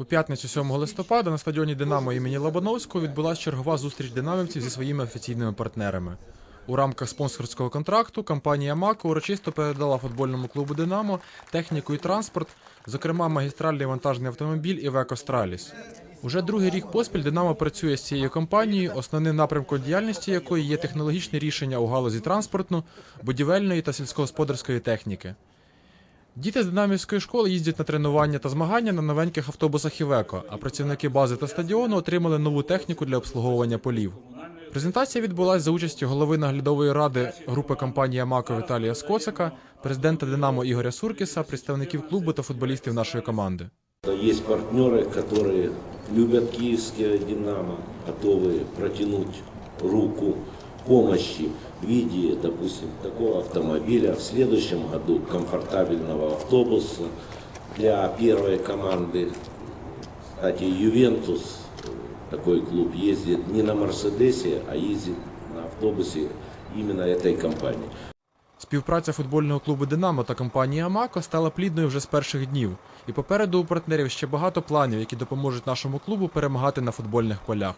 У п'ятницю 7 листопада на стадіоні Динамо імені Лобановського відбулася чергова зустріч динамівців зі своїми офіційними партнерами. У рамках спонсорського контракту компанія Мако урочисто передала футбольному клубу Динамо техніку і транспорт, зокрема магістральний вантажний автомобіль Івеко Страліс. Уже другий рік поспіль Динамо працює з цією компанією, основним напрямком діяльності якої є технологічне рішення у галузі транспортну, будівельної та сільськогосподарської техніки. Діти з динамівської школи їздять на тренування та змагання на новеньких автобусах Івеко, а працівники бази та стадіону отримали нову техніку для обслуговування полів. Презентація відбулася за участю голови наглядової ради групи компанії Амако Віталія Скоцика, президента Динамо Ігоря Суркіса, представників клубу та футболістів нашої команди. Есть партнеры, которые любят киевское «Динамо», готовы протянуть руку помощи в виде, допустим, такого автомобиля, в следующем году комфортабельного автобуса для первой команды. Кстати, «Ювентус», э, такой клуб, ездит не на «Мерседесе», а ездит на автобусе именно этой компании. Співпраця футбольного клубу Динамо та компанії Амако стала плідною вже з перших днів, і попереду у партнерів ще багато планів, які допоможуть нашому клубу перемагати на футбольних полях.